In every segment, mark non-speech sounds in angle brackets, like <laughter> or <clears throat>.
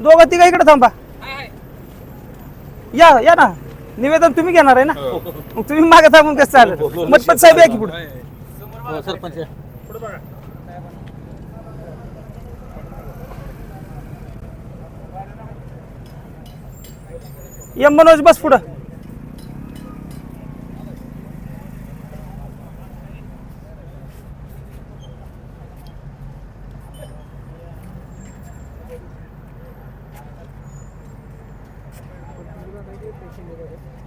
दोघं तिघा इकडे थांबा. या या ना. निवेदन तुम्ही घेणार आहे ना? मग तुम्ही मागे थांबून कसं चालेल? मतपत साहेब या की पुढे? हो, सरपंच यम मनोज बस पुढं.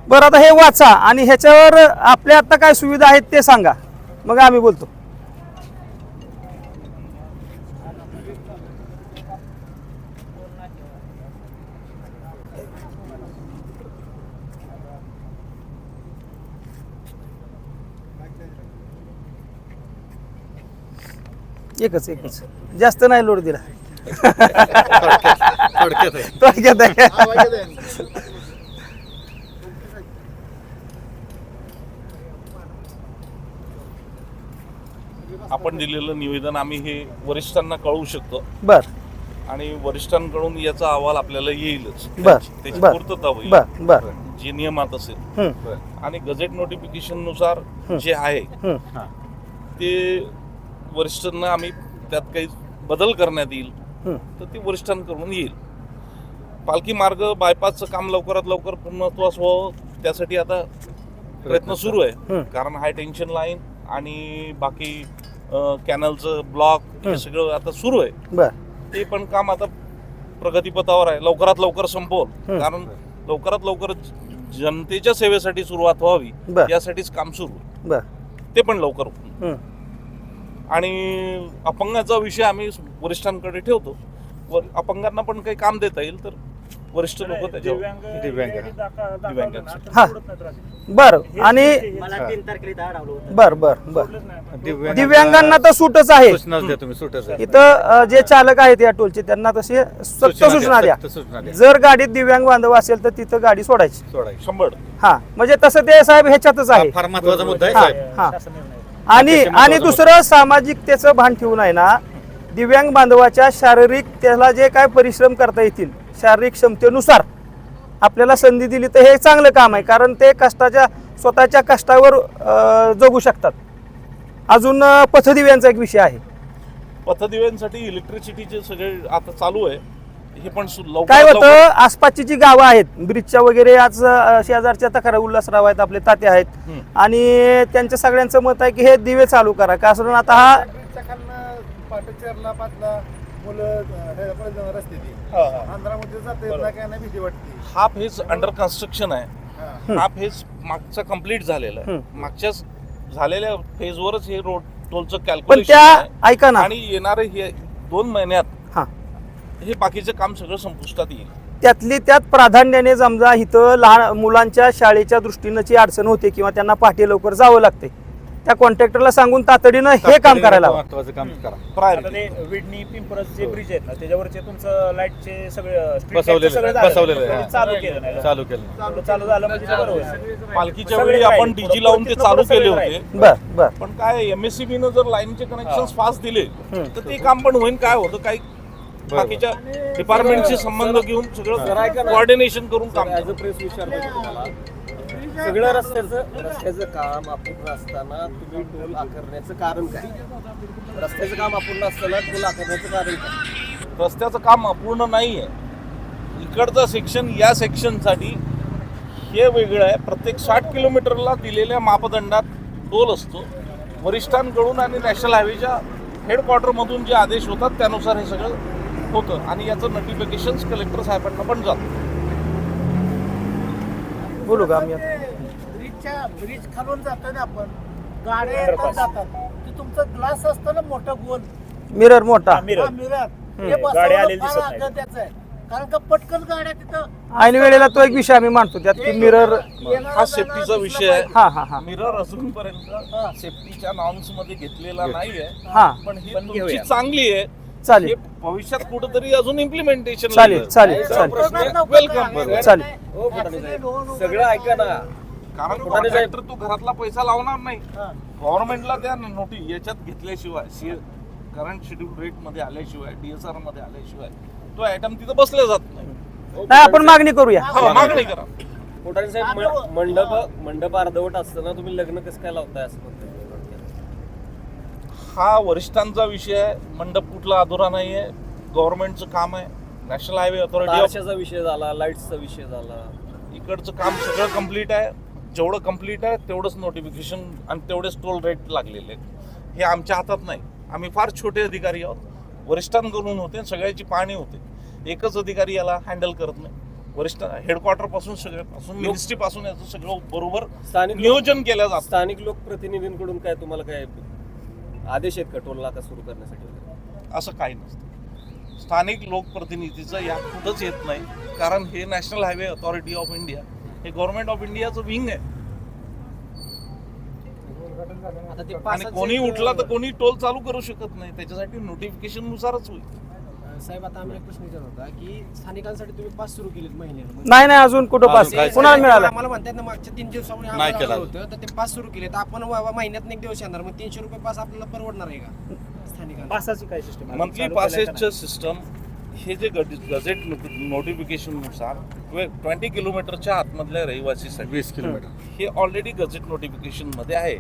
बरं आता हे वाचा आणि ह्याच्यावर आपल्या आता काय सुविधा आहेत ते सांगा. मग आम्ही बोलतो. एकच एकच. जास्त नाही लोड दिला. थोडक्यात आहे. आपण दिलेलं निवेदन आम्ही हे वरिष्ठांना कळवू शकतो. बर. आणि वरिष्ठांकडून याचा अहवाल आपल्याला येईलच. बर, त्याची बर, पूर्तता होईल. बर बर. जे नियमात असेल. हम्म, आणि गजेट नोटिफिकेशननुसार जे आहे हम्म. ते वरिष्ठांना आम्ही त्यात काही बदल करण्यात येईल. हम्म. तर ते वरिष्ठांकडून येईल. पालखी मार्ग बायपासचं काम लवकरात लवकर पूर्णत्वास व्हावं त्यासाठी आता प्रयत्न सुरू आहे. हम्म. कारण हाय टेन्शन लाईन आणि बाकी कॅनलचं ब्लॉक. हे सगळं आता सुरू आहे ते पण काम आता प्रगतीपथावर आहे लवकरात लवकर संपवल. कारण लवकरात लवकर जनतेच्या सेवेसाठी सुरुवात व्हावी. यासाठीच काम सुरू ते पण लवकर. आणि अपंगाचा विषय आम्ही वरिष्ठांकडे ठेवतो अपंगांना पण काही काम देता येईल तर वरिष्ठ लोक त्याच्यावर. दिव्यांग. हा बर. आणि बर बर बर. दिव्यांगांना तर सूटच आहे. सूचनाच द्या तुम्ही सूटच आहे. इथं अ, जे चालक आहेत या टोलचे त्यांना तसे सक्त सूचना द्या सक्त सूचना द्या. जर गाडीत दिव्यांग बांधव असेल तर तिथं गाडी सोडायची. सोडायची. शंभर. हा म्हणजे तसं ते साहेब ह्याच्यातच आहे. हा फार महत्त्वाचा मुद्दा आहे हा. साहेब हा आणि आणि दुसरं सामाजिकतेचं भान ठेवून आहे ना दिव्यांग बांधवाच्या शारीरिक त्याला जे काय परिश्रम करता येतील शारीरिक क्षमतेनुसार आपल्याला संधी दिली तर हे चांगलं काम आहे कारण ते कष्टाच्या स्वतःच्या कष्टावर जगू शकतात. अजून पथदिव्यांचा एक विषय आहे. पथदिव्यांसाठी इलेक्ट्रिसिटीचे सगळे आता चालू आहे. हे पण काय होतं आसपासची जी गावं आहेत ब्रिजच्या वगैरे आज शेजारच्या तक्रार उल्हासराव आहेत आपले ताते आहेत. आणि त्यांच्या सगळ्यांचं मत आहे की हे दिवे चालू करा कारण आता हा आंध्रामध्ये जाते येत नाही काय नाही भीती वाटते. हा फेज अंडर कन्स्ट्रक्शन आहे. हा. फेज मागचा कंप्लीट झालेला आहे. मागच्याच झालेल्या फेजवरच हे रोड टोलचं पण कॅल्क्युलेशन त्या ऐका ना. आणि येणारे हे दोन महिन्यात हा. हे बाकीचं काम सगळं संपुष्टात येईल. त्यातली त्यात प्राधान्याने समजा इथं लहान मुलांच्या शाळेच्या दृष्टीनंची अडचण होते किंवा त्यांना पहाटे लवकर जावं लागते त्या कॉन्ट्रॅक्टरला सांगून तातडीनं हे काम करायला हवं. महत्वाचं काम करा. आता प्रायोरिटी ते विडणी पिंपरस जे ब्रिज आहेत ना त्याच्यावरचे तुमचं लाईटचे सगळे street बसवलेलं light चं सगळं आहे, झालं. बसवलेलं आहे, हा. चालू केलं नाही चालू केलं चालू झालं म्हणजे ते बरं होईल. पालखीच्या वेळी आपण. डीजी लावून ते चालू केले. होते. बर बर. पण काय एमएससीबी न जर लाईनचे कनेक्शन फास्ट दिले तर ते काम पण होईल काय होतं काही बाकीच्या डिपार्टमेंटशी संबंध घेऊन सगळं कोऑर्डिनेशन करून काम ॲज अ प्रेस विचारतो तुम्हाला. सगळं रस्त्याचं रस्त्याचं काम अपूर्ण असताना तुम्ही टोल आकारण्याचं कारण काय? रस्त्याचं काम अपूर्ण असताना टोल आकारण्याचं कारण काय? रस्त्याचं काम अपूर्ण नाही आहे इकडचं सेक्शन या सेक्शनसाठी हे वेगळं आहे. प्रत्येक साठ किलोमीटरला दिलेल्या मापदंडात टोल असतो. वरिष्ठांकडून आणि नॅशनल हायवेच्या हेडक्वार्टरमधून जे आदेश होतात त्यानुसार हे सगळं होतं. आणि याचं नोटिफिकेशन्स कलेक्टर साहेबांना पण जातं. बोलू का आम्ही आता? ब्रिजच्या ब्रिज खालून जातो ना आपण गाड्या येतात जातात. ते तुमचं ग्लास असतं ना मोठं गोल. मिरर मोठा. हा. मिरर हम्म. हे गाडी आलेली बसवणं दिसत फार नाही. अगत्याचं आहे कारण का पटकन गाड्या तिथं ऐन वेळेला तो एक विषय आम्ही मांडतो त्यात की मिरर हा सेफ्टीचा विषय आहे. हा हा हा. मिरर अजूनपर्यंत सेफ्टीच्या नॉर्म्समध्ये घेतलेला नाहीये. हा. पण ही तुमची. चांगली आहे. चालेल. हे भविष्यात कुठेतरी अजून इम्प्लिमेंटेशन चालेल चालेल चालेल. वेलकम चालेल. हो. सगळं ऐका ना. कारण कॉन्ट्रॅक्टर तो घरातला पैसा लावणार नाही. गव्हर्नमेंटला त्या नोटीस याच्यात घेतल्याशिवाय करंट शेड्यूल रेटमध्ये आल्याशिवाय डीएसआरमध्ये आल्याशिवाय तो आयटम तिथं बसले जात नाही. नाही आपण मागणी करूया. हो, मागणी करा. कोठारी साहेब मंडप मंडप अर्धवट असताना तुम्ही लग्न कसं काय लावताय असं म्हणताय? हा वरिष्ठांचा विषय आहे. मंडप कुठला अधुरा नाही आहे गव्हर्नमेंटचं काम आहे. नॅशनल हायवे ऑथॉरिटी तारशाचा विषय झाला लाईट्सचा विषय झाला. इकडचं काम सगळं कंप्लीट आहे. जेवढं कंप्लीट आहे तेवढंच नोटिफिकेशन आणि तेवढेच टोल रेट लागलेले आहेत. हे आमच्या हातात नाही. आम्ही फार छोटे अधिकारी आहोत. वरिष्ठांकडून होते आणि सगळ्याची पाहणी होते. एकच अधिकारी याला हँडल करत नाही. वरिष्ठ हेडक्वार्टरपासून सगळ्यापासून मिनिस्ट्री पासून याचं सगळं बरोबर स्थानिक नियोजन केलं जातं. स्थानिक लोकप्रतिनिधींकडून काय तुम्हाला काय आदेश आहेत का टोल नाका सुरू करण्यासाठी वगैरे? असं काही नसतं. स्थानिक लोकप्रतिनिधीचं या कुठंच येत नाही. कारण हे national highway authority of India हे गव्हर्नमेंट ऑफ इंडियाचं विंग आहे. आणि कोणी उठला तर कोणी टोल चालू करू शकत नाही. त्याच्यासाठी नोटिफिकेशन नुसारच होईल. साहेब आता आम्ही एक प्रश्न विचारत होता की स्थानिकांसाठी तुम्ही पास सुरू केलेत महिन्याला. नाही नाही अजून कुठं पास अजून काहीच कुणाला मिळालं. आम्हाला म्हणतात ना मागच्या तीन दिवसामुळे नाही आम्हाला केलं. आलं होतं तर ते पास सुरू केलेत. आपण वा- वा- महिन्यात एक दिवस येणार. मग तीनशे रुपये पास आपल्याला परवडणार आहे का स्थानिकांना? पासाची काय सिस्टम मंथली पासेसचं सिस्टम हे जे गजेट नोटिफिकेशननुसार ट्वेंटी किलोमीटरच्या आतमधल्या रहिवासीसाठी वीस किलोमीटर हे ऑलरेडी गजेट नोटिफिकेशनमध्ये आहे.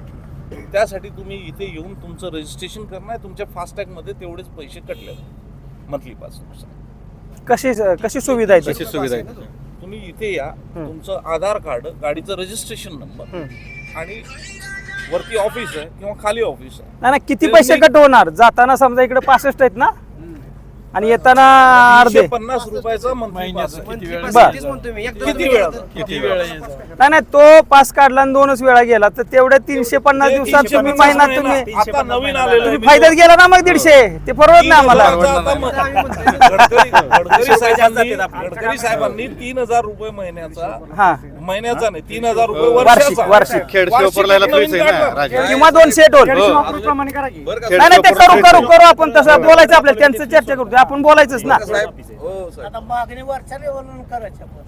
त्यासाठी तुम्ही इथे येऊन तुमचं रजिस्ट्रेशन करणं आहे तुमच्या फास्टॅगमध्ये तेवढेच पैसे कटले. मंथली पासनुसार कशी कशी सुविधा आहे ती? कशी सुविधा आहे? तुम्ही इथे या तुमचं आधार कार्ड गाडीचं रजिस्ट्रेशन नंबर आणि वरती ऑफिस आहे किंवा खाली ऑफिस आहे. नाही नाही किती पैसे कट होणार? जाताना समजा इकडे पासष्ट आहेत ना आणि येताना अर्धे. पन्नास रुपयाचा नाही नाही तो पास काढला आणि दोनच वेळा गेला. तर तेवढ्या तीनशे पन्नास दिवसात तुम्ही महिना- तुम्ही आता नवीन आलेलं आहे. तुम्ही फायद्यात गेला ना मग दीडशे? ते परवडत नाही आम्हाला. साहेबांनी तीन हजार रुपये महिन्याचा हा. महिन्याचा नाही तीन हजार रुपये वार्षिक वर्षाचा वार्षिक खेड वार्षिक शिवपुरला नवीन फ्रीच आहे ना काढणार. राजा किंवा दोनशे टोल हो. नाही खेड नाही ते करू करू. करू आपण तसं बोलायचं आपल्याला त्यांचं चर्चा करू आपण बोलायचंच ना आता मागणी वरच्या लेवलून करायची आपण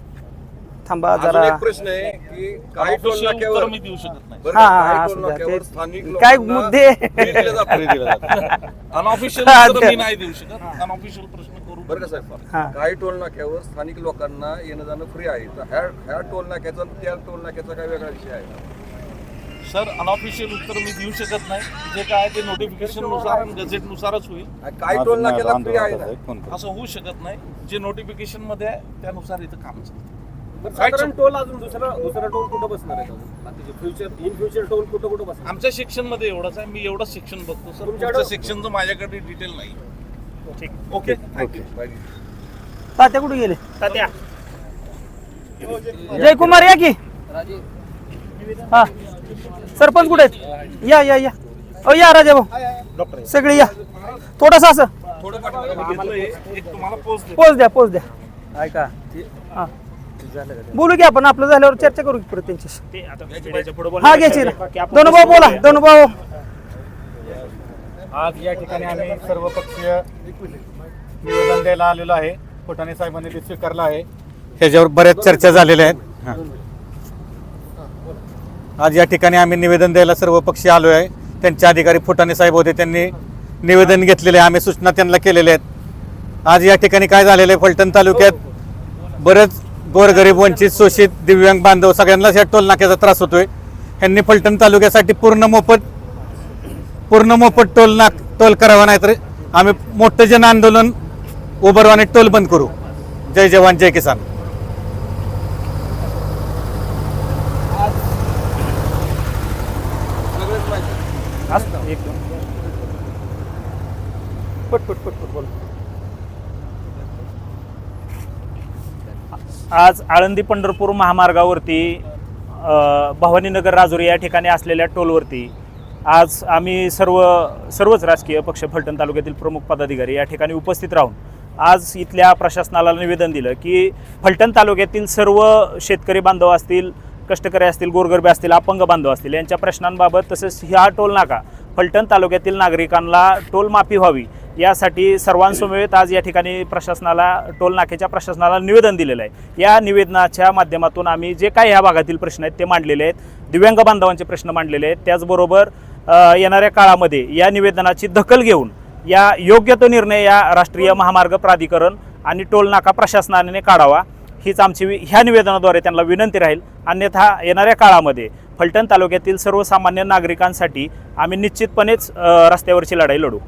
थांबा अजून जरा एक प्रश्न आहे की काही टोल उत्तर नाक्यावर मी देऊ शकत नाही बरं हा, का, हा, काही हा, टोल असू द्या. नाक्यावर ते- स्थानिक काय लोकांना मुद्दे फ्री दिलं जातं. फ्री दिलं जातं. अनऑफिशियल हा, उत्तर ते- मी नाही देऊ शकत अनऑफिशियल प्रश्न करू बरं का साहेब? हा. काही टोल नाक्यावर स्थानिक लोकांना येणं जाणं फ्री आहे. तर ह्या ह्या टोल नाक्याचा त्या टोल नाक्याचा काय वेगळा विषय आहे सर अनऑफिशियल उत्तर मी देऊ शकत नाही. जे काय ते नोटिफिकेशननुसार आणि गजेट नुसारच होईल काही टोल नाक्याला फ्री आहे ना. असं होऊ शकत नाही. जे नोटिफिकेशनमध्ये आहे त्यानुसार इथं काम चालतं. साधारण टोल अजून दुसरा दुसरा टोल कुठं बसणार आहे? अजून? बाकीचे फ्युचर इन फ्युचर टोल कुठं कुठं बसणार? आमच्या सेक्शनमध्ये एवढंच आहे. मी एवढंच सेक्शन बघतो सर. तुमच्याकडं- तुमच्या सेक्शनचं माझ्याकडे डिटेल नाही. ठीक. ओके. ओके. तात्या कुठे गेले? तात्या. जयकुमार या की? हा. सरपंच कुठे आहेत? या या या. अ या राजा भाऊ. सगळे या. थोडस असं. थोडं पाठवलं एक तुम्हाला पोस्ट पोच द्या पोच द्या. ऐका हा. बोलू की आपण आपलं झाल्यावर चर्चा करू की परत त्यांच्याशी. हा घ्यायची दोन भाऊ बोला दोन भाऊ आज या ठिकाणी आम्ही सर्वपक्षीय निवेदन द्यायला आलेलो आहे. फुटाणे साहेबांनी ते स्वीकारलं आहे. ह्याच्यावर बऱ्याच चर्चा झालेल्या आहेत. हां. आज या ठिकाणी आम्ही निवेदन द्यायला सर्व पक्षी आलो आहे. त्यांचे अधिकारी फुटाणे साहेब होते त्यांनी निवेदन घेतलेले आहे. आम्ही सूचना त्यांना केलेल्या आहेत. आज या ठिकाणी काय झालेलं आहे? फलटण तालुक्यात बरेच गोरगरीब वंचित शोषित दिव्यांग बांधव सगळ्यांनाच या टोल नाक्याचा त्रास होतोय. ह्यांनी फलटण तालुक्यासाठी पूर्ण मोफत पूर्ण मोफत टोल ना टोल करावा नाही तर आम्ही मोठं जन आंदोलन उभारू आणि टोल बंद करू. जय जवान जय किसान. बोल. आज आळंदी पंढरपूर महामार्गावरती भवानीनगर राजुरी या ठिकाणी असलेल्या टोलवरती आज आम्ही सर्व सर्वच राजकीय पक्ष फलटण तालुक्यातील प्रमुख पदाधिकारी या ठिकाणी उपस्थित राहून आज इथल्या प्रशासनाला निवेदन दिलं की फलटण तालुक्यातील सर्व शेतकरी बांधव असतील कष्टकरी असतील गोरगरबे असतील अपंग बांधव असतील यांच्या प्रश्नांबाबत तसेच ह्या टोल नाका फलटण तालुक्यातील नागरिकांना टोल माफी व्हावी यासाठी सर्वांसमवेत आज या ठिकाणी प्रशासनाला टोल नाक्याच्या प्रशासनाला निवेदन दिलेलं आहे. या निवेदनाच्या माध्यमातून आम्ही जे काही ह्या भागातील प्रश्न आहेत ते मांडलेले आहेत. दिव्यांग बांधवांचे प्रश्न मांडलेले आहेत. त्याचबरोबर येणाऱ्या काळामध्ये या निवेदनाची दखल घेऊन या योग्य तो निर्णय या राष्ट्रीय महामार्ग प्राधिकरण आणि टोल नाका प्रशासनाने काढावा हीच आमची ह्या निवेदनाद्वारे त्यांना विनंती राहील अन्यथा येणाऱ्या काळामध्ये फलटण तालुक्यातील सर्वसामान्य नागरिकांसाठी आम्ही निश्चितपणेच रस्त्यावरची लढाई लढू.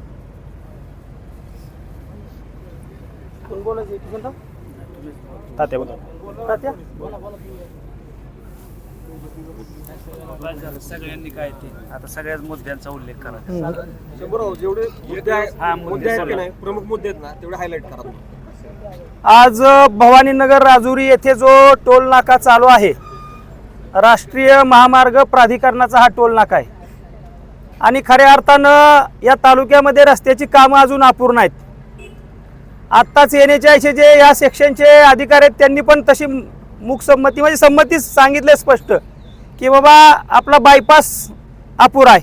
तात्या? सगळ्यांनी काय ते? आता सगळ्याच मुद्द्यांचा उल्लेख करा. शंभरराव जेवढे मुद्दे आहेत मुद्दे आहेत की नाही प्रमुख मुद्दे आहेत ना तेवढे हायलाईट करा तुम्ही. आज भवानीनगर राजुरी येथे जो टोल नाका चालू आहे राष्ट्रीय महामार्ग प्राधिकरणाचा हा टोल नाका आहे. आणि खऱ्या अर्थानं या तालुक्यामध्ये रस्त्याची कामं अजून अपूर्ण आहेत. आत्ताच एन एच आयचे जे या सेक्शनचे अधिकारी आहेत त्यांनी पण तशी मूकसंमती म्हणजे संमतीच सांगितलं स्पष्ट की बाबा आपला बायपास अपुरा आहे.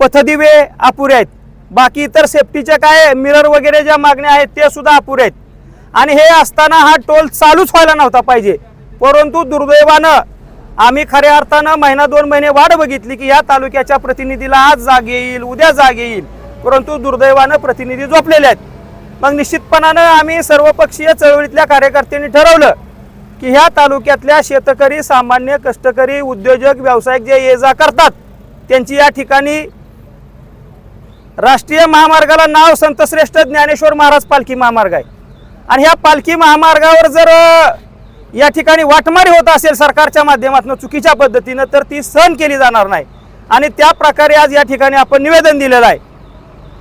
पथदिवे अपुरे आहेत. बाकी इतर सेफ्टीच्या काय मिरर वगैरे ज्या मागण्या आहेत ते सुद्धा अपुरे आहेत. आणि हे असताना हा टोल चालूच व्हायला नव्हता पाहिजे. परंतु दुर्दैवानं आम्ही खऱ्या अर्थानं महिना दोन महिने वाट बघितली की या तालुक्याच्या प्रतिनिधीला आज जाग येईल उद्या जाग येईल. परंतु दुर्दैवानं प्रतिनिधी झोपलेले आहेत. मग निश्चितपणानं आम्ही सर्वपक्षीय चळवळीतल्या कार्यकर्त्यांनी ठरवलं की ह्या तालुक्यातल्या शेतकरी सामान्य कष्टकरी उद्योजक व्यावसायिक जे ये जा करतात त्यांची या ठिकाणी राष्ट्रीय महामार्गाला नाव संतश्रेष्ठ ज्ञानेश्वर महाराज पालखी महामार्ग आहे. आणि ह्या पालखी महामार्गावर जर या ठिकाणी वाटमारी होत असेल सरकारच्या माध्यमातून चुकीच्या पद्धतीनं तर ती सहन केली जाणार नाही. आणि त्या प्रकारे आज या ठिकाणी आपण निवेदन दिलेलं आहे.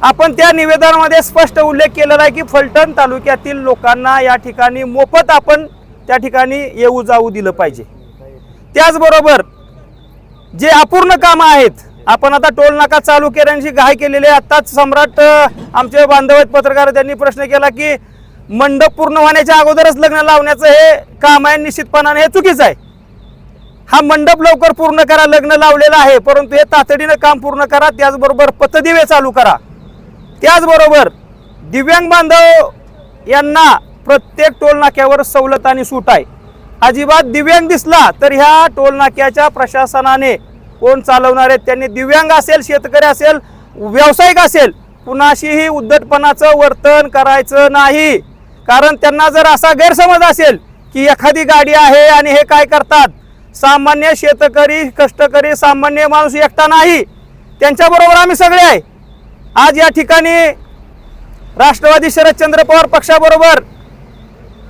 आपण त्या निवेदनामध्ये स्पष्ट उल्लेख केलेला आहे की फलटण तालुक्यातील लोकांना या ठिकाणी मोफत आपण त्या ठिकाणी येऊ जाऊ दिलं पाहिजे. त्याचबरोबर जे अपूर्ण कामं आहेत आपण आता टोल नाका चालू केल्याची घाय केलेले आत्ताच सम्राट आमचे बांधव आहेत पत्रकार त्यांनी प्रश्न केला की मंडप पूर्ण होण्याच्या अगोदरच लग्न लावण्याचं हे काम आहे निश्चितपणाने हे चुकीचं आहे. हा मंडप लवकर पूर्ण करा लग्न लावलेलं आहे परंतु हे तातडीनं काम पूर्ण करा त्याचबरोबर पथदिवे चालू करा. त्याचबरोबर दिव्यांग बांधव यांना प्रत्येक टोल नाक्यावर सवलत आणि सूट आहे. अजिबात दिव्यांग दिसला तर ह्या टोलनाक्याच्या प्रशासनाने कोण चालवणार आहेत त्यांनी दिव्यांग असेल शेतकरी असेल व्यावसायिक असेल कुणाशीही उद्धटपणाचं वर्तन करायचं नाही. कारण त्यांना जर असा गैरसमज असेल की एखादी गाडी आहे आणि हे काय करतात? सामान्य शेतकरी कष्टकरी सामान्य माणूस एकटा नाही. त्यांच्याबरोबर आम्ही सगळे आहे. आज या ठिकाणी राष्ट्रवादी शरदचंद्र पवार पक्षाबरोबर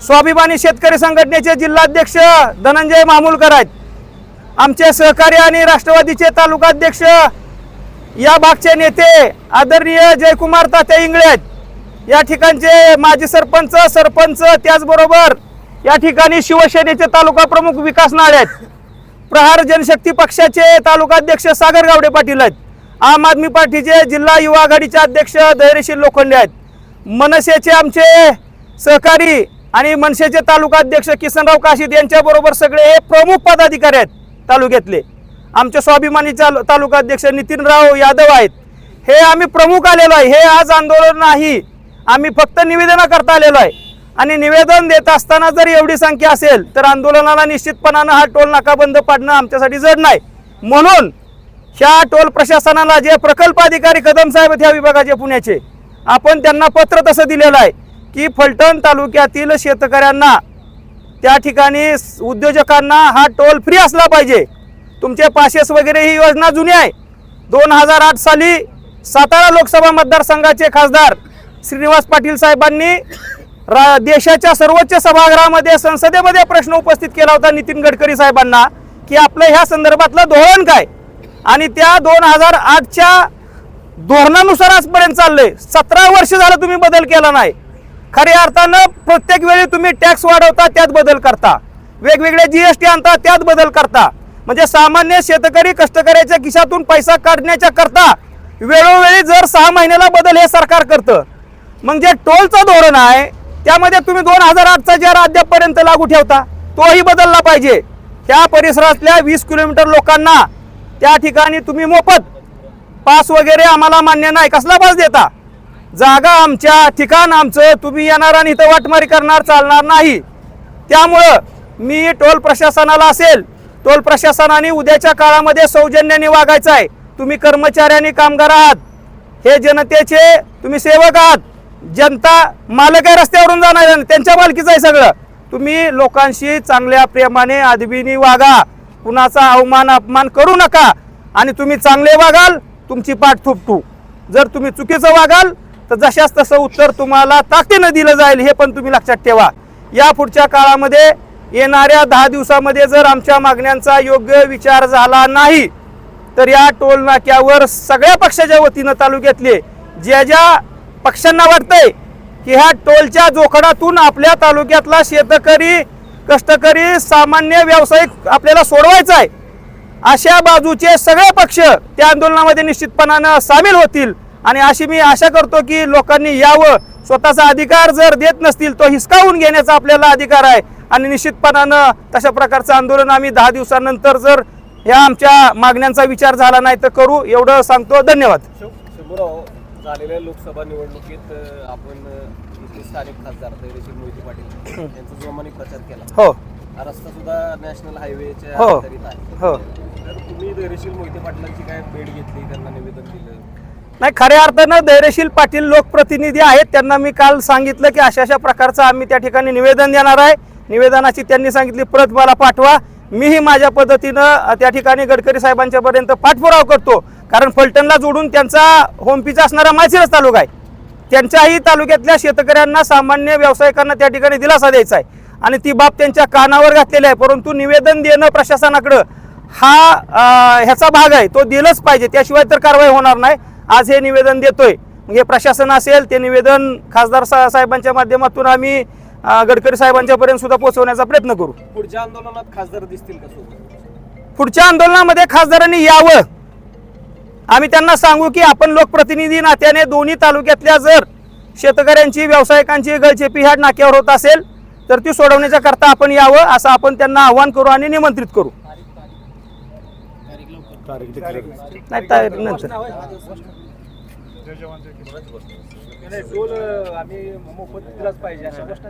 स्वाभिमानी शेतकरी संघटनेचे जिल्हाध्यक्ष धनंजय मामुलकर आहेत. आमचे सहकारी आणि राष्ट्रवादीचे तालुकाध्यक्ष या भागचे नेते आदरणीय जयकुमार तात्या इंगळे आहेत. या ठिकाणचे माजी सरपंच सरपंच त्याचबरोबर या ठिकाणी शिवसेनेचे तालुका प्रमुख विकास नाळे आहेत. प्रहार जनशक्ती पक्षाचे तालुकाध्यक्ष सागर गावडे पाटील आहेत. आम आदमी पार्टीचे जिल्हा युवा आघाडीचे अध्यक्ष धैर्यशील लोखंडे आहेत. मनसेचे आमचे सहकारी आणि मनसेचे तालुकाध्यक्ष किसनराव काशीद यांच्याबरोबर सगळे हे प्रमुख पदाधिकारी आहेत तालुक्यातले. आमचे स्वाभिमानी चालू तालुकाध्यक्ष नितीनराव यादव आहेत. हे आम्ही प्रमुख आलेलो आहे. हे आज आंदोलन नाही. आम्ही फक्त निवेदनं करता आलेलो आहे. आणि निवेदन देत असताना जर एवढी संख्या असेल तर आंदोलनाला निश्चितपणानं हा टोल नाका बंद पाडणं आमच्यासाठी जड नाही. म्हणून ह्या टोल प्रशासनाला जे प्रकल्प अधिकारी कदम साहेब आहेत ह्या विभागाचे पुण्याचे आपण त्यांना पत्र तसं दिलेलं आहे. की फलटण तालुक्यातील शेतकऱ्यांना त्या ठिकाणी उद्योजकांना हा टोल फ्री असला पाहिजे. तुमचे पासेस वगैरे ही योजना जुनी आहे. दोन हजार आठ साली सातारा लोकसभा मतदारसंघाचे खासदार श्रीनिवास पाटील साहेबांनी रा देशाच्या सर्वोच्च सभागृहामध्ये संसदेमध्ये प्रश्न उपस्थित केला होता नितीन गडकरी साहेबांना की आपलं ह्या संदर्भातलं धोरण काय? आणि त्या दोन हजार आठच्या धोरणानुसार आजपर्यंत चाललंय. सतरा वर्ष झालं तुम्ही बदल केला नाही. खऱ्या अर्थानं प्रत्येक वेळी तुम्ही टॅक्स वाढवता त्यात बदल करता. वेगवेगळे जीएसटी आणता त्यात बदल करता. म्हणजे सामान्य शेतकरी कष्टकऱ्याच्या खिशातून पैसा काढण्याच्या करता वेळोवेळी जर सहा महिन्याला बदल हे सरकार करतं. मग जे टोलचं धोरण आहे त्यामध्ये तुम्ही दोन हजार आठचा जर अद्यापपर्यंत लागू ठेवता तोही बदलला पाहिजे. त्या परिसरातल्या वीस किलोमीटर लोकांना त्या ठिकाणी तुम्ही मोफत पास वगैरे आम्हाला मान्य नाही कसला पास देता? जागा आमच्या ठिकाण आमचं तुम्ही येणार आणि इथं वाटमारी करणार चालणार नाही. त्यामुळं मी टोल प्रशासनाला असेल टोल प्रशासनाने उद्याच्या काळामध्ये सौजन्याने वागायचं आहे. तुम्ही कर्मचाऱ्यांनी कामगार आहात. हे जनतेचे तुम्ही सेवक आहात. जनता मालक आहे रस्त्यावरून जाणार त्यांच्या मालकीचं आहे सगळं. तुम्ही लोकांशी चांगल्या प्रेमाने अदबीने वागा. कुणाचा अवमान अपमान करू नका. आणि तुम्ही चांगले वागाल तुमची पाठ थुपटू. जर तुम्ही चुकीचं वागाल तर जशास तसं उत्तर तुम्हाला ताकदीनं दिलं जाईल हे पण तुम्ही लक्षात ठेवा. या पुढच्या काळामध्ये येणाऱ्या दहा दिवसामध्ये जर आमच्या मागण्यांचा योग्य विचार झाला नाही तर या टोल नाक्यावर सगळ्या पक्षाच्या वतीनं तालुक्यातले ज्या ज्या पक्षांना वाटतंय की ह्या टोलच्या जोखडातून आपल्या तालुक्यातला शेतकरी कष्टकरी सामान्य व्यावसायिक आपल्याला सोडवायचा आहे अशा बाजूचे सगळे पक्ष त्या आंदोलनामध्ये निश्चितपणानं सामील होतील. आणि अशी मी आशा करतो की लोकांनी यावं. स्वतःचा अधिकार जर देत नसतील तो हिसकावून घेण्याचा आपल्याला अधिकार आहे. आणि निश्चितपणानं तशा प्रकारचं आंदोलन आम्ही दहा दिवसानंतर जर या आमच्या मागण्यांचा विचार झाला नाही तर करू एवढं सांगतो. धन्यवाद. झालेल्या लोकसभा निवडणुकीत आपण स्थानिक खासदार मोहिते पाटील <clears throat> यांचा जोमाने प्रचार केला. हो. हा रस्ता सुद्धा नॅशनल हायवेच्या हो. हो. तर तुम्ही धैर्यशील मोहिते पाटलांची काय भेट घेतली त्यांना निवेदन दिलं? नाही खऱ्या अर्थानं धैर्यशील पाटील लोकप्रतिनिधी आहेत. त्यांना मी काल सांगितलं की अशा अशा प्रकारचं आम्ही त्या ठिकाणी निवेदन देणार आहे. निवेदनाची त्यांनी सांगितली प्रत मला पाठवा. मीही माझ्या पद्धतीनं त्या ठिकाणी गडकरी साहेबांच्या पर्यंत पाठपुरावा करतो. कारण फलटणला जोडून त्यांचा होमपीचा असणारा माळशिरस तालुका आहे. त्यांच्याही तालुक्यातल्या शेतकऱ्यांना सामान्य व्यावसायिकांना त्या ठिकाणी दिलासा द्यायचा आहे. आणि ती बाब त्यांच्या कानावर घातलेली आहे. परंतु निवेदन देणं प्रशासनाकडं हा ह्याचा भाग आहे. तो दिलंच पाहिजे. त्याशिवाय तर कारवाई होणार नाही. आज हे निवेदन देतोय. हे प्रशासन असेल ते निवेदन खासदार सा- साहेबांच्या माध्यमातून आम्ही गडकरी साहेबांच्या पर्यंत सुद्धा पोहोचवण्याचा प्रयत्न करू. पुढच्या आंदोलनात खासदार दिसतील का सोबत? पुढच्या आंदोलनामध्ये खासदारांनी यावं. आम्ही त्यांना सांगू की आपण लोकप्रतिनिधी नात्याने दोन्ही तालुक्यातल्या जर शेतकऱ्यांची व्यावसायिकांची गळचेपी ह्या नाक्यावर होत असेल तर ती सोडवण्याच्या करता आपण यावं असं आपण त्यांना आव्हान करू आणि निमंत्रित करू. नाही तारीख नंतर. टोल आम्ही मोफत दिलाच पाहिजे अशा गोष्टी.